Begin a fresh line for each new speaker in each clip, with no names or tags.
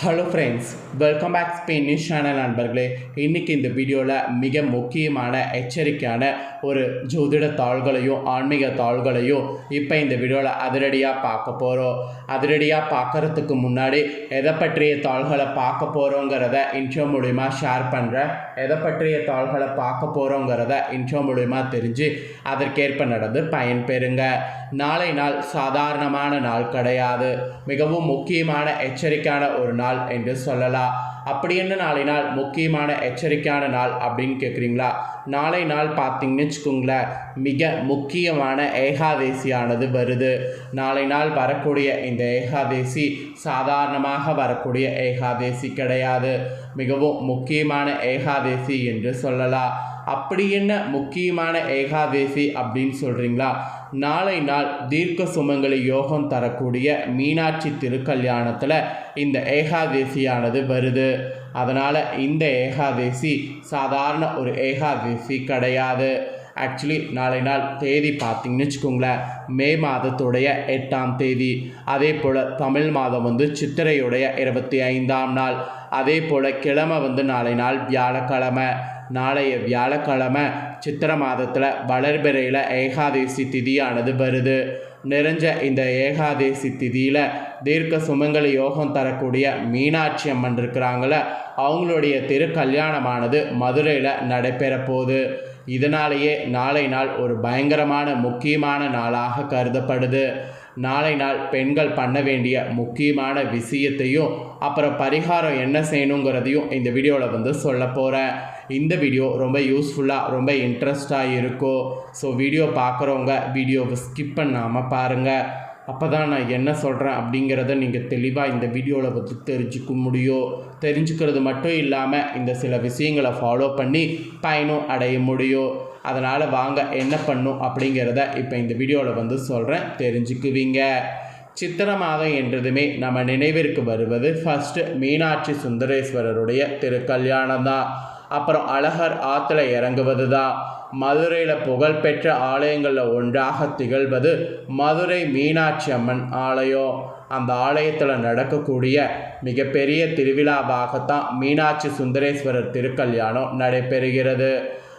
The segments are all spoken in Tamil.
Hello friends welcome back Spain news channel நண்பர்களே. இன்றைக்கி இந்த வீடியோவில் மிக முக்கியமான எச்சரிக்கையான ஒரு ஜோதிட தாள்களையும் ஆன்மீக தாள்களையும் இப்போ இந்த வீடியோவில் அதிரடியாக பார்க்க போகிறோம் அதிரடியாக பார்க்குறதுக்கு முன்னாடி எதை பற்றிய தாள்களை பார்க்க போகிறோங்கிறத இன்ட்ரோ மூலிமா ஷேர் பண்ணுறேன் எதை பற்றிய தாள்களை பார்க்க போகிறோங்கிறத இன்ட்ரோ மூலிமா தெரிஞ்சு அதற்கேற்ப நடந்து பயன்பெறுங்க. நாளை நாள் சாதாரணமான நாள் கிடையாது. மிகவும் முக்கியமான எச்சரிக்கையான ஒரு நாள் நாள் என்று சொல்லலாம் அப்படி என்ன நாளை நாள் முக்கியமான எச்சரிக்கையான நாள் அப்படின்னு கேட்குறீங்களா? நாளை நாள் பார்த்தீங்கன்னு வச்சுக்கோங்களேன் மிக முக்கியமான ஏகாதேசியானது வருது. நாளை நாள் வரக்கூடிய இந்த ஏகாதேசி சாதாரணமாக வரக்கூடிய ஏகாதேசி கிடையாது. மிகவும் முக்கியமான ஏகாதேசி என்று சொல்லலாம் அப்படி என்ன முக்கியமான ஏகாதேசி அப்படின்னு சொல்கிறீங்களா நாளை நாள் தீர்க்க சுமங்கலி யோகம் தரக்கூடிய மீனாட்சி திருக்கல்யாணத்தில் இந்த ஏகாதேசியானது வருது. அதனால் இந்த ஏகாதேசி சாதாரண ஒரு ஏகாதேசி கிடையாது. ஆக்சுவலி நாளை நாள் தேதி பார்த்தீங்கன்னு வச்சுக்கோங்களேன். மே மாதத்துடைய எட்டாம் தேதி. அதே போல் தமிழ் மாதம் வந்து சித்திரையுடைய இருபத்தி ஐந்தாம் நாள். அதே போல் கிழமை வந்து நாளை நாள் வியாழக்கிழமை. நாளைய வியாழக்கிழமை சித்திர மாதத்தில் வளர்பிறையில் ஏகாதேசி திதியானது வருது. நிறைஞ்ச இந்த ஏகாதேசி திதியில் தீர்க்க சுமங்கலி யோகம் தரக்கூடிய மீனாட்சி அம்மன் இருக்கிறாங்கள அவங்களுடைய திருக்கல்யாணமானது மதுரையில் நடைபெற போகுது. இதனாலேயே நாளை நாள் ஒரு பயங்கரமான முக்கியமான நாளாக கருதப்படுது. நாளை நாள் பெண்கள் பண்ண வேண்டிய முக்கியமான விஷயத்தையும் அப்புறம் பரிகாரம் என்ன செய்யணுங்கிறதையும் இந்த வீடியோவில் வந்து சொல்ல போகிறேன் இந்த வீடியோ ரொம்ப யூஸ்ஃபுல்லாக ரொம்ப இன்ட்ரெஸ்டாக இருக்கும் ஸோ வீடியோ பார்க்குறவங்க வீடியோவை ஸ்கிப் பண்ணாமல் பாருங்கள் அப்போ தான் நான் என்ன சொல்கிறேன் அப்படிங்கிறத நீங்கள் தெளிவாக இந்த வீடியோவில் பற்றி தெரிஞ்சுக்க முடியும். தெரிஞ்சுக்கிறது மட்டும் இல்லாமல் இந்த சில விஷயங்களை ஃபாலோ பண்ணி பயனும் அடைய முடியும். அதனால் வாங்க என்ன பண்ணும் அப்படிங்கிறத இப்போ இந்த வீடியோவில் வந்து சொல்கிறேன் தெரிஞ்சுக்குவீங்க. சித்திர மாதம் என்றதுமே நம்ம நினைவிற்கு வருவது ஃபஸ்ட்டு மீனாட்சி சுந்தரேஸ்வரருடைய திருக்கல்யாணம் தான் அப்புறம் அழகர் ஆற்றுல இறங்குவது தான் மதுரையில் புகழ்பெற்ற ஆலயங்களில் ஒன்றாக திகழ்வது மதுரை மீனாட்சி அம்மன் ஆலயம் அந்த ஆலயத்தில் நடக்கக்கூடிய மிகப்பெரிய திருவிழாவாகத்தான் மீனாட்சி சுந்தரேஸ்வரர் திருக்கல்யாணம் நடைபெறுகிறது.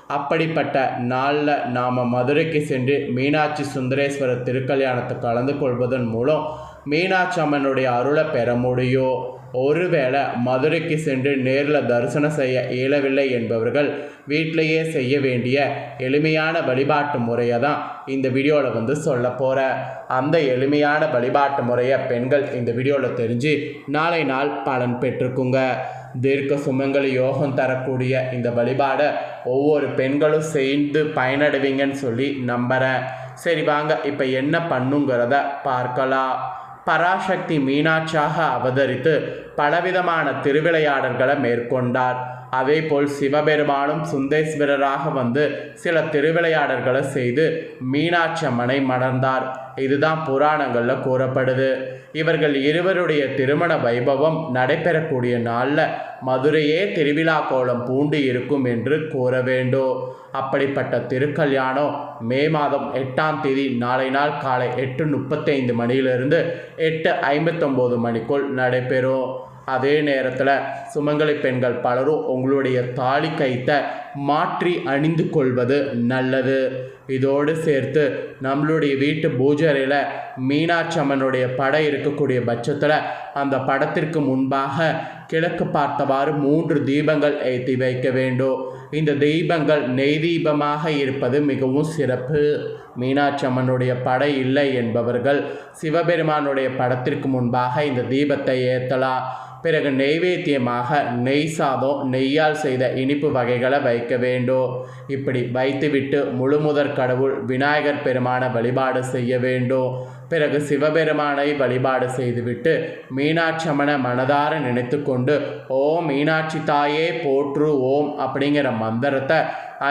அப்படிப்பட்ட நாளில் நாம் மதுரைக்கு சென்று மீனாட்சி சுந்தரேஸ்வரர் திருக்கல்யாணத்தை கலந்து கொள்வதன் மூலம் மீனாட்சி அம்மனுடைய அருளை பெற முடியும் ஒருவேளை மதுரைக்கு சென்று நேரில் தரிசனம் செய்ய இயலவில்லை என்பவர்கள் வீட்டிலேயே செய்ய வேண்டிய எளிமையான வழிபாட்டு முறையை தான் இந்த வீடியோவில் வந்து சொல்ல போகிறேன் அந்த எளிமையான வழிபாட்டு முறையை பெண்கள் இந்த வீடியோவில் தெரிஞ்சு நாளை நாள் பலன் பெற்றுக்குங்க தீர்க்க சுமங்கலி யோகம் தரக்கூடிய இந்த வழிபாடை ஒவ்வொரு பெண்களும் செய்து பயனடைவீங்கன்னு சொல்லி நம்புகிறேன் சரி வாங்க இப்போ என்ன பண்ணுங்கிறத பார்க்கலாம். பராசக்தி மீனாட்சியாக அவதரித்து பலவிதமான திருவிளையாடல்களை மேற்கொண்டார். அதேபோல் சிவபெருமானும் சுந்தேஸ்வரராக வந்து சில திருவிளையாடல்களை செய்து மீனாட்சி அம்மனை மணர்ந்தார் இதுதான் புராணங்களில் கூறப்படுது. இவர்கள் இருவருடைய திருமண வைபவம் நடைபெறக்கூடிய நாளில் மதுரையே திருவிழா கோலம் பூண்டு இருக்கும் என்று கூற வேண்டும். அப்படிப்பட்ட திருக்கல்யாணம் மே மாதம் எட்டாம் தேதி நாளை நாள் காலை எட்டு முப்பத்தைந்து மணியிலிருந்து எட்டு ஐம்பத்தொம்போது மணிக்குள் நடைபெறும். அதே நேரத்தில் சுமங்கலி பெண்கள் பலரும் உங்களுடைய தாலி கைத்தை மாற்றி அணிந்து கொள்வது நல்லது. இதோடு சேர்த்து நம்மளுடைய வீட்டு பூஜரையில் மீனாட்சி அம்மனுடைய படம் இருக்கக்கூடிய பட்சத்தில் அந்த படத்திற்கு முன்பாக கிழக்கு பார்த்தவாறு மூன்று தீபங்கள் ஏற்றி வைக்க வேண்டும். இந்த தீபங்கள் நெய் தீபமாக இருப்பது மிகவும் சிறப்பு. மீனாட்சி அம்மனுடைய படை இல்லை என்பவர்கள் சிவபெருமானுடைய படத்திற்கு முன்பாக இந்த தீபத்தை ஏற்றலாம் பிறகு நெய்வேத்தியமாக நெய் சாதம் நெய்யால் செய்த இனிப்பு வகைகளை வைக்க வேண்டும். இப்படி வைத்துவிட்டு முழுமுதற் கடவுள் விநாயகர் பெருமான வழிபாடு செய்ய வேண்டும். பிறகு சிவபெருமானை வழிபாடு செய்துவிட்டு மீனாட்சி மனதார நினைத்து கொண்டு ஓம் மீனாட்சி தாயே போற்று ஓம் அப்படிங்கிற மந்திரத்தை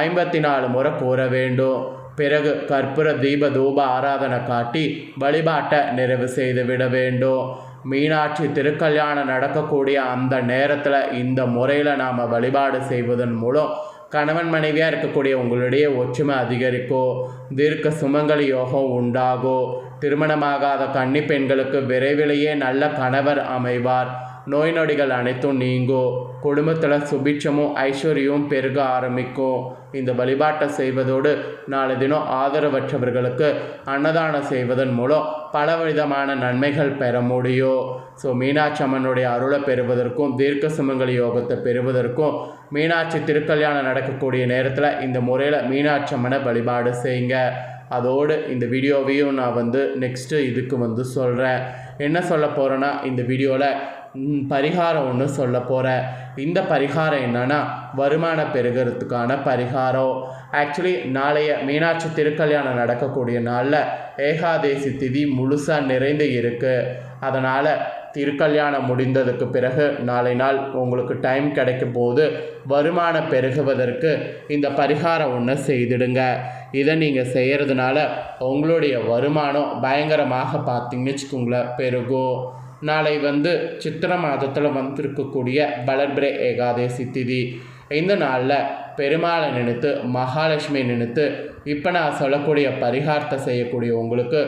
ஐம்பத்தி நாலு முறை கூற வேண்டும். பிறகு கற்பூர தீப தூப ஆராதனை காட்டி வழிபாட்டை நிறைவு செய்து விட வேண்டும். மீனாட்சி திருக்கல்யாணம் நடக்கக்கூடிய அந்த நேரத்தில் இந்த முறையில் நாம் வழிபாடு செய்வதன் மூலம் கணவன் மனைவியாக இருக்கக்கூடிய உங்களுடைய ஒற்றுமை அதிகரிக்கும். தீர்க்க சுமங்கலி யோகம் உண்டாகும். திருமணமாகாத கன்னி பெண்களுக்கு விரைவிலேயே நல்ல கணவர் அமைவார். நோய் நொடிகள் அனைத்தும் நீங்கும் குடும்பத்தில் சுபிட்சமும் ஐஸ்வர்யமும் பெருக ஆரம்பிக்கும். இந்த வழிபாட்டை செய்வதோடு நாளை தினம் ஆதரவற்றவர்களுக்கு அன்னதானம் செய்வதன் மூலம் பலவிதமான நன்மைகள் பெற முடியும் ஸோ மீனாட்சி அம்மனுடைய அருளை பெறுவதற்கும் தீர்க்க சுமங்கலி யோகத்தை பெறுவதற்கும் மீனாட்சி திருக்கல்யாணம் நடக்கக்கூடிய நேரத்தில் இந்த முறையில் மீனாட்சி அம்மனை வழிபாடு செய்யுங்க. அதோடு இந்த வீடியோவையும் நான் வந்து நெக்ஸ்ட்டு இதுக்கு வந்து சொல்கிறேன் என்ன சொல்ல போகிறேன்னா இந்த வீடியோவில் பரிகாரம் ஒன்று சொல்ல போகிறேன் இந்த பரிகாரம் என்னென்னா வருமானம் பெருகிறதுக்கான பரிகாரம். ஆக்சுவலி நாளைய மீனாட்சி திருக்கல்யாணம் நடக்கக்கூடிய நாளில் ஏகாதேசி திதி முழுசாக நிறைந்து இருக்குது அதனால் திருக்கல்யாணம் முடிந்ததுக்கு பிறகு நாளை நாள் உங்களுக்கு டைம் கிடைக்கும் போது வருமானம் பெருகுவதற்கு இந்த பரிகாரம் ஒன்று செய்திடுங்க. இதை நீங்கள் செய்கிறதுனால உங்களுடைய வருமானம் பயங்கரமாக பார்த்தீங்கன்னு வச்சுக்கோங்களேன் பெருகும். நாளை வந்து சித்திர மாதத்தில் வந்திருக்கக்கூடிய பலர்பிரே ஏகாதேசி திதி. இந்த நாளில் பெருமாளை நினைத்து மகாலட்சுமி நினைத்து இப்போ நான் சொல்லக்கூடிய பரிகாரத்தை செய்யக்கூடிய உங்களுக்கு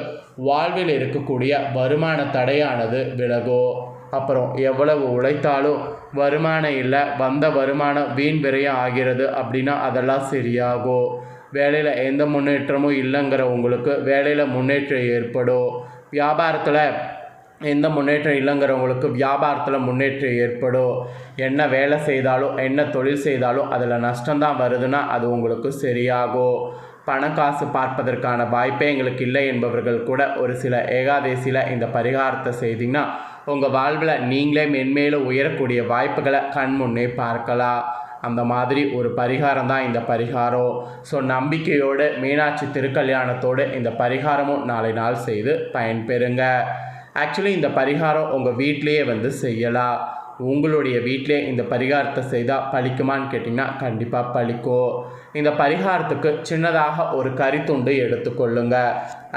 வாழ்வில் இருக்கக்கூடிய வருமான தடையானது விலகோ. அப்புறம் எவ்வளவு உழைத்தாலும் வருமானம் இல்லை வந்த வருமானம் வீண் விரயம் ஆகிறது அப்படின்னா அதெல்லாம் சரியாகும் வேலையில் எந்த முன்னேற்றமும் இல்லைங்கிற உங்களுக்கு வேலையில் முன்னேற்றம் ஏற்படும். வியாபாரத்தில் எந்த முன்னேற்றம் இல்லைங்கிறவங்களுக்கு வியாபாரத்தில் முன்னேற்றம் ஏற்படும் என்ன வேலை செய்தாலும் என்ன தொழில் செய்தாலும் அதில் நஷ்டம்தான் வருதுன்னா அது உங்களுக்கு சரியாகும் பணம் காசு பார்ப்பதற்கான வாய்ப்பே எங்களுக்கு இல்லை என்பவர்கள் கூட ஒரு சில ஏகாதேசியில் இந்த பரிகாரத்தை செய்தீங்கன்னா உங்கள் வாழ்வில் நீங்களே மென்மேலும் உயரக்கூடிய வாய்ப்புகளை கண் முன்னே பார்க்கலாம். அந்த மாதிரி ஒரு பரிகாரம் தான் இந்த பரிகாரம். ஸோ நம்பிக்கையோடு மீனாட்சி திருக்கல்யாணத்தோடு இந்த பரிகாரமும் நாளை நாள் செய்து பயன்பெறுங்க. ஆக்சுவலி இந்த பரிகாரம் உங்கள் வீட்டிலேயே வந்து செய்யலாம் உங்களுடைய வீட்டிலே இந்த பரிகாரத்தை செய்தால் பழிக்குமான்னு கேட்டிங்கன்னா கண்டிப்பாக பழிக்கும் இந்த பரிகாரத்துக்கு சின்னதாக ஒரு கறித்துண்டு எடுத்துக்கொள்ளுங்க.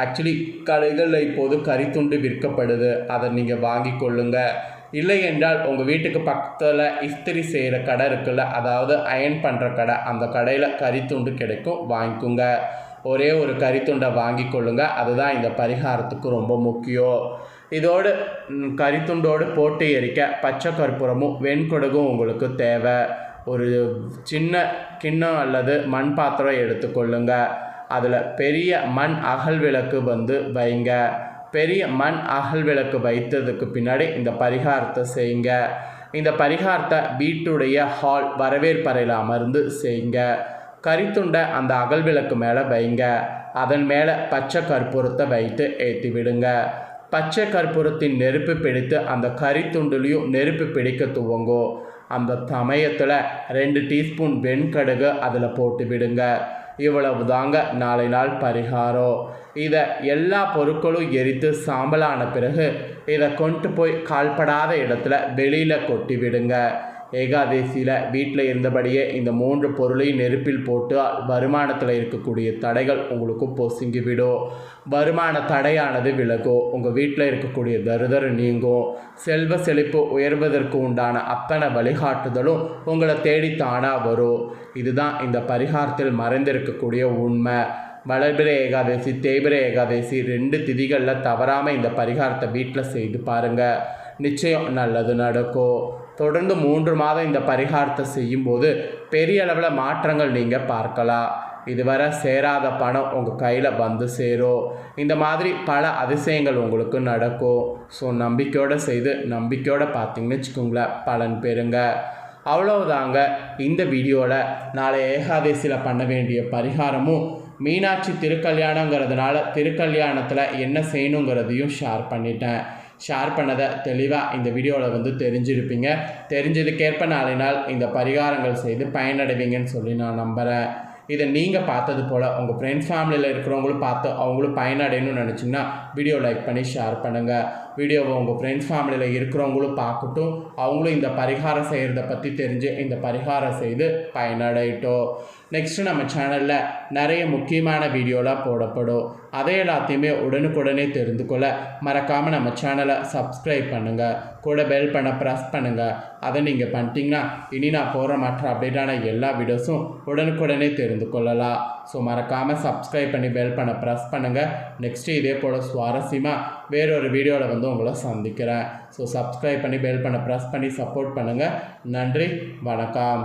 ஆக்சுவலி கடைகளில் இப்போது கறித்துண்டு விற்கப்படுது. அதை நீங்கள் வாங்கி கொள்ளுங்க. இல்லை என்றால் உங்கள் வீட்டுக்கு பக்கத்தில் இஸ்திரி செய்கிற கடை இருக்குல்ல அதாவது அயன் பண்ணுற கடை அந்த கடையில் கறித்துண்டு கிடைக்கும் வாங்கிக்கோங்க. ஒரே ஒரு கறித்துண்டை வாங்கி கொள்ளுங்க. அதுதான் இந்த பரிகாரத்துக்கு ரொம்ப முக்கியம். இதோடு கரித்துண்டோடு போட்டு எரிக்க பச்சை கற்பூரமும் வெண்கொடுகும் உங்களுக்கு தேவை ஒரு சின்ன கிண்ணம் அல்லது மண் பாத்திரம் எடுத்துக்கொள்ளுங்க அதில் பெரிய மண் அகல் விளக்கு வந்து வைங்க பெரிய மண் அகல் விளக்கு வைத்ததுக்கு பின்னாடி இந்த பரிகாரத்தை செய்யுங்க இந்த பரிகாரத்தை வீட்டுடைய ஹால் வரவேற்பறையில் அமர்ந்து செய்யுங்க கரித்துண்டை அந்த அகல் விளக்கு மேலே வைங்க அதன் மேலே பச்சை கற்பூரத்தை வைத்து ஏற்றி விடுங்க பச்சை கற்பூரத்தின் நெருப்பு பிடித்து அந்த கரித்துண்டுலையும் நெருப்பு பிடிக்க துவங்கும் அந்த சமயத்தில் ரெண்டு டீஸ்பூன் வெண்கடுகு அதில் போட்டு விடுங்க. இவ்வளவு தாங்க நாளை நாள் பரிகாரம் இதை எல்லா பொருட்களும் எரித்து சாம்பலான பிறகு இதை கொண்டு போய் கால்படாத இடத்துல வெளியில் கொட்டி விடுங்க. ஏகாதேசியில் வீட்டில் இருந்தபடியே இந்த மூன்று பொருளையும் நெருப்பில் போட்டு வருமானத்தில் இருக்கக்கூடிய தடைகள் உங்களுக்கு பொசுங்கிவிடும் வருமான தடையானது விலகும். உங்கள் வீட்டில் இருக்கக்கூடிய தருதர் நீங்கும். செல்வ செழிப்பு உயர்வதற்கு உண்டான அத்தனை வழிகாட்டுதலும் உங்களை தேடி வரும். இதுதான் இந்த பரிகாரத்தில் மறைந்திருக்கக்கூடிய உண்மை. வளர்பிர ஏகாதசி தேய்பிர ஏகாதசி ரெண்டு திதிகளில் தவறாமல் இந்த பரிகாரத்தை வீட்டில் செய்து பாருங்கள் நிச்சயம் நல்லது நடக்கும். தொடர்ந்து மூன்று மாதம் இந்த பரிகாரத்தை செய்யும்போது பெரிய அளவில் மாற்றங்கள் நீங்கள் பார்க்கலாம். இதுவரை சேராத பணம் உங்கள் கையில் வந்து சேரும். இந்த மாதிரி பல அதிசயங்கள் உங்களுக்கு நடக்கும். ஸோ நம்பிக்கையோடு செய்து நம்பிக்கையோடு பார்த்தீங்கன்னு வச்சுக்கோங்களேன் பலன் பெறுங்க. அவ்வளவுதாங்க. இந்த வீடியோவில் நாளை ஏகாதசியில் பண்ண வேண்டிய பரிகாரமும் மீனாட்சி திருக்கல்யாணங்கிறதுனால திருக்கல்யாணத்தில் என்ன செய்யணுங்கிறதையும் ஷேர் பண்ணிட்டேன். ஷேர் பண்ணதை தெளிவாக இந்த வீடியோவில் வந்து தெரிஞ்சிருப்பீங்க. தெரிஞ்சதுக்கேற்ப நாளை நாள் இந்த பரிகாரங்கள் செய்து பயனடைவீங்கன்னு சொல்லி நான் நம்புகிறேன் இதை நீங்கள் பார்த்தது போல் உங்கள் ஃப்ரெண்ட்ஸ் ஃபேமிலியில் இருக்கிறவங்களும் பார்த்து அவங்களும் பயனடையணும்னு நினச்சிங்கன்னா வீடியோ லைக் பண்ணி ஷேர் பண்ணுங்கள் வீடியோவை உங்கள் ஃப்ரெண்ட்ஸ் ஃபேமிலியில் இருக்கிறவங்களும் பார்க்கட்டும். அவங்களும் இந்த பரிகாரம் செய்கிறத பற்றி தெரிஞ்சு இந்த பரிகாரம் செய்து பயனடையட்டும். நெக்ஸ்ட்டு நம்ம சேனலில் நிறைய முக்கியமான வீடியோலாம் போடப்படும். அதை எல்லாத்தையுமே உடனுக்குடனே தெரிந்து கொள்ள மறக்காமல் நம்ம சேனலை சப்ஸ்கிரைப் பண்ணுங்கள் கூட பெல் பண்ண ப்ரெஸ் பண்ணுங்கள் அதை நீங்கள் பண்ணிட்டீங்கன்னா இனி நான் போகிற மற்ற அப்டேட்டான எல்லா வீடியோஸும் உடனுக்குடனே தெரிந்து கொள்ளலாம். ஸோ மறக்காமல் சப்ஸ்கிரைப் பண்ணி பெல் பண்ண ப்ரெஸ் பண்ணுங்கள் நெக்ஸ்ட்டு இதே போல் சுவாரஸ்யமாக வேறொரு வீடியோவில் வந்து உங்களை சந்திக்கிறேன். ஸோ சப்ஸ்கிரைப் பண்ணி பெல் பண்ண ப்ரெஸ் பண்ணி சப்போர்ட் பண்ணுங்கள் நன்றி வணக்கம்.